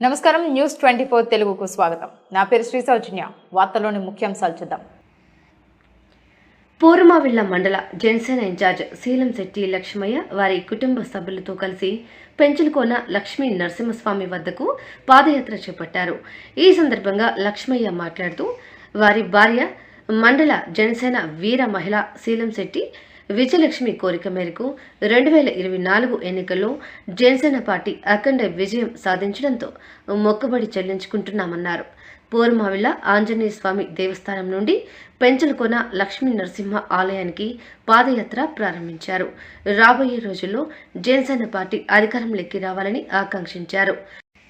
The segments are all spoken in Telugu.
నమస్కారం న్యూస్ ట్వంటీ ఫోర్ తెలుగుకు స్వాగతం. నా పేరు శ్రీ సౌజన్య. వార్తలోని ముఖ్యాంశాలు చూద్దాం. పూర్మావిళ్ళ మండల జనసేన ఇన్ఛార్జ్ శీలం శెట్టి లక్ష్మయ్య వారి కుటుంబ సభ్యులతో కలిసి పెంచులకోన లక్ష్మీ నరసింహస్వామి వద్దకు పాదయాత్ర చేపట్టారు. ఈ సందర్భంగా లక్ష్మయ్య మాట్లాడుతూ వారి భార్య మండల జనసేన వీర మహిళ శీలం శెట్టి విజయలక్ష్మి కోరిక మేరకు రెండు వేల ఇరవై నాలుగు ఎన్నికల్లో జనసేన పార్టీ అఖండ విజయం సాధించడంతో మొక్కుబడి చెల్లించుకుంటున్నామన్నారు. పూర్మావిల ఆంజనేయ స్వామి దేవస్థానం నుండి పెంచలకొన లక్ష్మీ నరసింహ ఆలయానికి పాదయాత్ర ప్రారంభించారు. రాబోయే రోజుల్లో జనసేన పార్టీ అధికారంలోకి రావాలని ఆకాంక్షించారు.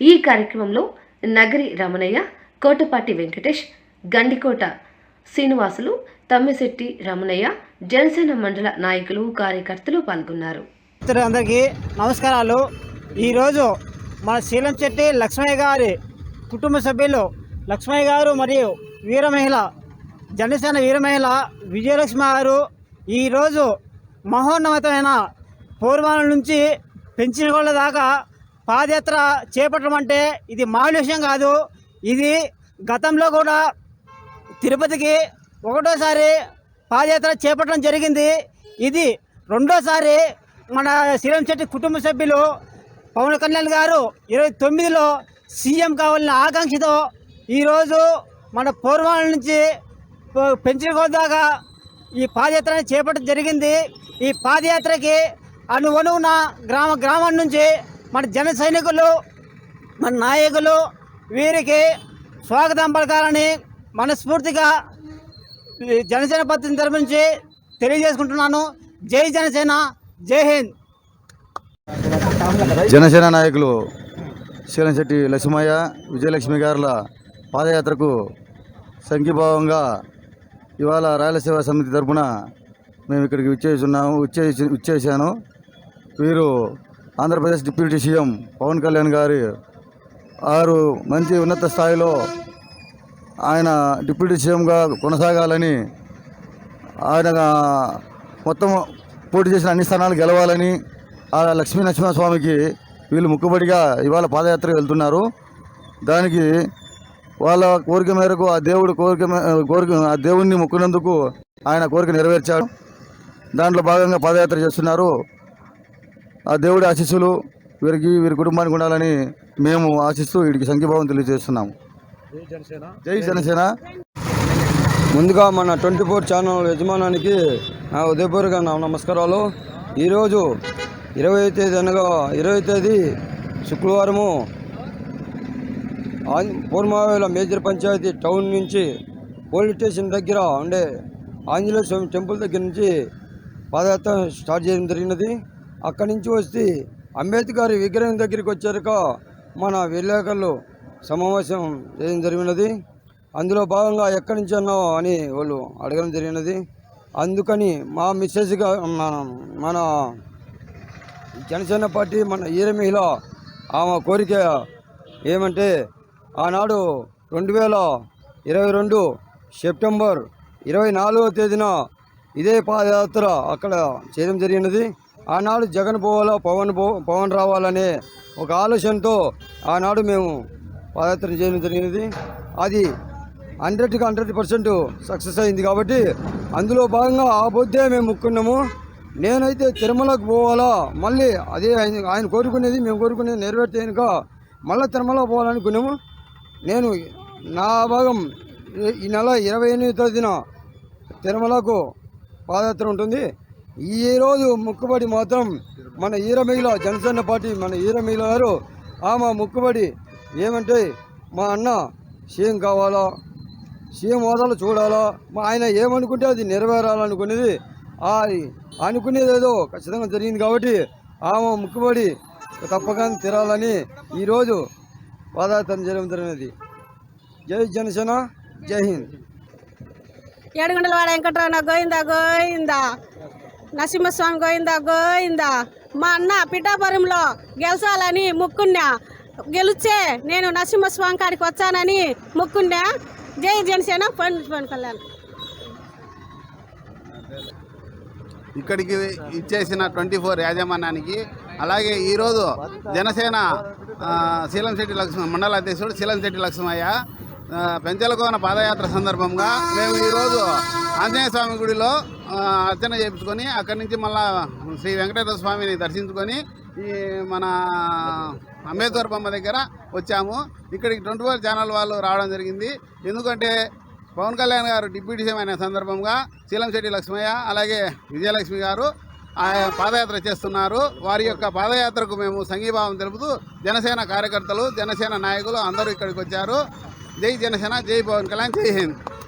ఈ కార్యక్రమంలో నగరి రమణయ్య కోటపాటి వెంకటేష్ గండికోట శ్రీనివాసులు తమ్మిశెట్టి రమణయ్య జనసేన మండల నాయకులు కార్యకర్తలు పాల్గొన్నారు. అందరికీ నమస్కారాలు. ఈరోజు మన శీలం చెట్టి లక్ష్మయ్య గారి కుటుంబ సభ్యులు లక్ష్మయ్య గారు మరియు వీర మహిళ జనసేన వీర మహిళ విజయలక్ష్మి గారు ఈరోజు మహోన్నతమైన పూర్వాల నుంచి పెంచిన దాకా పాదయాత్ర చేపట్టడం అంటే ఇది మామూలు విషయం కాదు. ఇది గతంలో కూడా తిరుపతికి ఒకటోసారి పాదయాత్ర చేపట్టడం జరిగింది. ఇది రెండోసారి మన శ్రీరామ్ శెట్టి కుటుంబ సభ్యులు పవన్ కళ్యాణ్ గారు ఇరవై తొమ్మిదిలో సీఎం కావాలన్న ఆకాంక్షతో ఈరోజు మన పూర్వాల నుంచి పెంచుకోదాకా ఈ పాదయాత్రని చేపట్టడం జరిగింది. ఈ పాదయాత్రకి అనువనువున గ్రామ గ్రామం నుంచి మన జన సైనికులు మన నాయకులు వీరికి స్వాగతం పలకాలని మనస్ఫూర్తిగా ఈ జనసేన పద్ధతిని తరపు నుంచి తెలియజేసుకుంటున్నాను. జై జనసేన జై హింద్. జనసేన నాయకులు శీలంశెట్టి లక్ష్మయ్య విజయలక్ష్మి గారుల పాదయాత్రకు సంఘీభావంగా ఇవాళ రాయలసీమ సమితి తరపున మేము ఇక్కడికి విచ్చేస్తున్నాము విచ్చేసి విచ్చేసాను వీరు ఆంధ్రప్రదేశ్ డిప్యూటీ సీఎం పవన్ కళ్యాణ్ గారి ఆరు మంచి ఉన్నత స్థాయిలో ఆయన డిప్యూటీ సీఎంగా కొనసాగాలని ఆయన మొత్తం పోటీ చేసిన అన్ని స్థానాలు గెలవాలని ఆ లక్ష్మీ నరసింహస్వామికి వీళ్ళు ముక్కుబడిగా ఇవాళ పాదయాత్ర వెళ్తున్నారు. దానికి వాళ్ళ కోరిక మేరకు ఆ దేవుడు కోరిక కోరిక ఆ దేవుణ్ణి మొక్కినందుకు ఆయన కోరిక నెరవేర్చాడు దాంట్లో భాగంగా పాదయాత్ర చేస్తున్నారు. ఆ దేవుడి ఆశీస్సులు వీరికి వీరి కుటుంబానికి ఉండాలని మేము ఆశిస్తూ వీడికి సంఖ్యభావం తెలియజేస్తున్నాము. జై జనసేన. ముందుగా మన ట్వంటీ ఫోర్ ఛానల్ యజమానానికి నా ఉదయపూర్వక నా నమస్కారాలు. ఈరోజు ఇరవై తేదీ అనగా ఇరవై తేదీ శుక్రవారము. ఆంజ్- పూర్మావేల మేజర్ పంచాయతీ టౌన్ నుంచి పోలీస్ స్టేషన్ దగ్గర ఉండే ఆంజనేయ స్వామి టెంపుల్ దగ్గర నుంచి పాదయాత్ర స్టార్ట్ చేయడం జరిగినది. అక్కడి నుంచి వస్తే అంబేద్కర్ విగ్రహం దగ్గరికి వచ్చాక మన విలేకరులు సమావేశం చేయడం జరిగినది. అందులో భాగంగా ఎక్కడి నుంచి అన్నావు అని వాళ్ళు అడగడం జరిగినది. అందుకని మా మిస్సెస్గా మన మన జనసేన పార్టీ మన ఈరమిహిల ఆమె కోరిక ఏమంటే ఆనాడు రెండు వేల ఇరవై రెండు సెప్టెంబర్ ఇరవై నాలుగవ తేదీన ఇదే పాదయాత్ర అక్కడ చేయడం జరిగినది. ఆనాడు జగన్ పోవాలా పవన్ పో పవన్ రావాలనే ఒక ఆలోచనతో ఆనాడు మేము పాదయాత్ర చేయడం జరిగినది. అది హండ్రెడ్కి హండ్రెడ్ పర్సెంట్ సక్సెస్ అయింది కాబట్టి అందులో భాగంగా ఆ బొద్దే మేము ముక్కున్నాము. నేనైతే తిరుమలకు పోవాలా మళ్ళీ అదే ఆయన ఆయన కోరుకునేది మేము కోరుకునేది నెరవేర్తేనుక మళ్ళీ తిరుమల పోవాలనుకున్నాము. నేను నా భాగం ఈ- నెల ఇరవై ఎనిమిది తేదీన తిరుమలకు పాదయాత్ర ఉంటుంది. ఈ రోజు ముక్కుబడి మాత్రం మన ఈరమిగిల జనసేన పార్టీ మన ఈరమిగిల గారు ఆమె ముక్కుబడి ఏమంటే మా అన్న సీఎం కావాలా? సీఎం హోదాలో చూడాలా? మా ఆయన ఏమనుకుంటే అది నెరవేరాలనుకునేది ఆ అనుకునేది ఏదో ఖచ్చితంగా జరిగింది కాబట్టి ఆమె ముక్కుబడి తప్పకుండా తిరాలని ఈరోజు పాదయాత్ర చేయడం జరిగినది. జై జనసేన జై హింద్. ఏడుగుండలవాడ వెంకటరమణ గోయిందా గోయిందా నరసింహస్వామి గోయిందా గోయిందా మా అన్న పిఠాపురంలో గెలసాలని ముక్కున్నా గెలిచే నేను నరసింహస్వామి కాడికి వచ్చానని మొక్కుండా. జై జనసేన పండు పవన్ కళ్యాణ్. ఇక్కడికి ఇచ్చేసిన ట్వంటీ ఫోర్ యాజమాన్యానికి అలాగే ఈరోజు జనసేన శీలంశెట్టి లక్ష్మ మండల అధ్యక్షుడు శీలంశెట్టి లక్ష్మయ్య పెంచలకోన పాదయాత్ర సందర్భంగా మేము ఈరోజు ఆంజనేయ స్వామి గుడిలో అర్చన చేయించుకొని అక్కడి నుంచి మళ్ళా శ్రీ వెంకటేశ్వర స్వామిని దర్శించుకొని ఈ మన అంబేద్కర్ బొమ్మ దగ్గర వచ్చాము. ఇక్కడికి ట్వంటీ ఫోర్ ఛానల్ వాళ్ళు రావడం జరిగింది. ఎందుకంటే పవన్ కళ్యాణ్ గారు డిప్యూటీ సీఎం అయిన సందర్భంగా శీలంశెట్టి లక్ష్మయ్య అలాగే విజయలక్ష్మి గారు పాదయాత్ర చేస్తున్నారు. వారి యొక్క పాదయాత్రకు మేము సంఘీభావం తెలుపుతూ జనసేన కార్యకర్తలు జనసేన నాయకులు అందరూ ఇక్కడికి వచ్చారు. జై జనసేన జై పవన్ కళ్యాణ్ జై హింద్.